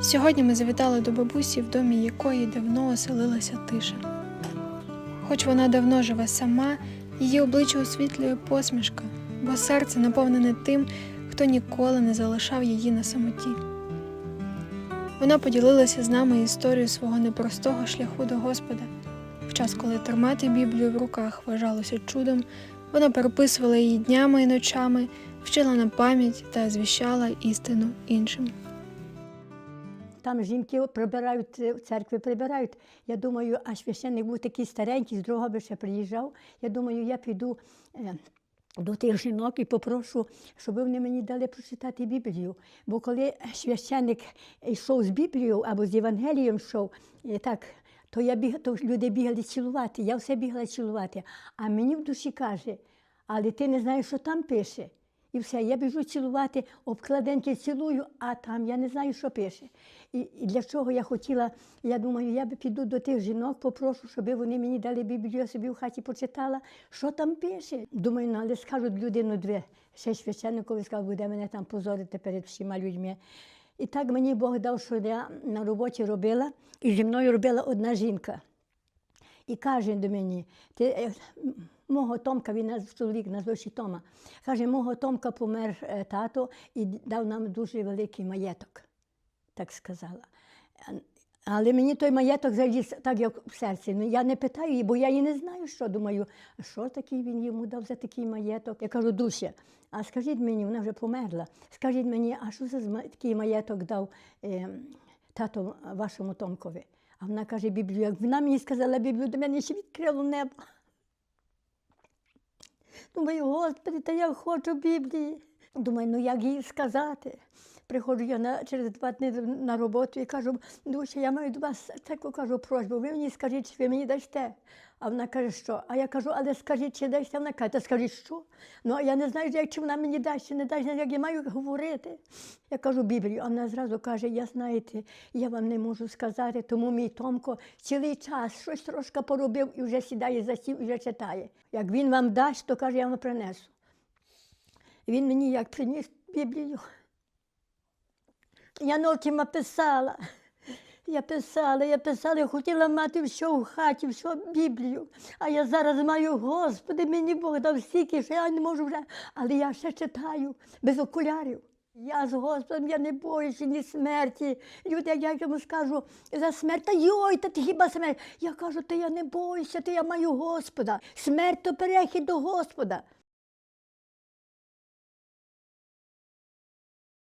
Сьогодні ми завітали до бабусі, в домі якої давно оселилася тиша. Хоч вона давно живе сама, її обличчя освітлює посмішка, бо серце наповнене тим, хто ніколи не залишав її на самоті. Вона поділилася з нами історією свого непростого шляху до Господа. В час, коли тримати Біблію в руках вважалося чудом, вона переписувала її днями і ночами, вчила на пам'ять та звіщала істину іншим. Там жінки прибирають е, в церкві, прибирають. Я думаю, а священник був такий старенький, з другого би ще приїжджав. Я думаю, я піду е, до тих жінок і попрошу, щоб вони мені дали прочитати Біблію. Бо коли священник йшов з Біблією або з Євангелієм йшов, так, то, я біг, то люди бігали цілувати, я все бігала цілувати. А мені в душі каже, але ти не знаєш, що там пише. І все, я біжу цілувати, обкладинки цілую, а там я не знаю, що пише. І, і для чого я хотіла, я думаю, я би піду до тих жінок, попрошу, щоб вони мені дали Біблію, я собі в хаті почитала, що там пише. Думаю, ну, але скажуть людину дві. Ще священникові сказав, буде мене там позорити перед всіма людьми. І так мені Бог дав, що я на роботі робила, і зі мною робила одна жінка. І каже до мені, ти, е, мого Томка, він чоловік назвавши Тома, каже, мого Томка помер е, тато і дав нам дуже великий маєток, так сказала. Але мені той маєток заліз так, як в серці. Ну, я не питаю її, бо я її не знаю, що думаю, а що такий він йому дав за такий маєток. Я кажу, Дуся, а скажіть мені, вона вже померла. Скажіть мені, а що за такий маєток дав е, тато вашому Томкові? А вона каже Біблію. Як вона мені сказала Біблію, до мене ще відкрило небо. Думаю, Господи, та я хочу Біблії. Думаю, ну як їй сказати? Приходжу я на, через два дні на роботу і кажу, Дуся, я маю до вас таку кажу просьбу, ви мені скажіть, чи ви мені дасте. А вона каже, що? А я кажу, але скажіть, чи дасте? Вона каже, та скажіть, що? Ну, а я не знаю, як чи вона мені дасть, чи не дасть, як я маю говорити. Я кажу Біблію, а вона зразу каже, я знаєте, я вам не можу сказати, тому мій Томко цілий час щось трошки поробив і вже сідає за стіл і вже читає. Як він вам дасть, то каже, я вам принесу. Він мені як приніс Біблію. Я ночима писала. Я писала, я писала, я хотіла мати все в хаті, все Біблію. А я зараз маю, Господи, мені Бог дав стільки, що я не можу вже. Але я ще читаю без окулярів. Я з Господом, я не боюся ні смерті. Люди, я йому скажу за смерть, та йой, та ти хіба смерть? Я кажу, та я не боюся, та я маю Господа. Смерть то перехід до Господа.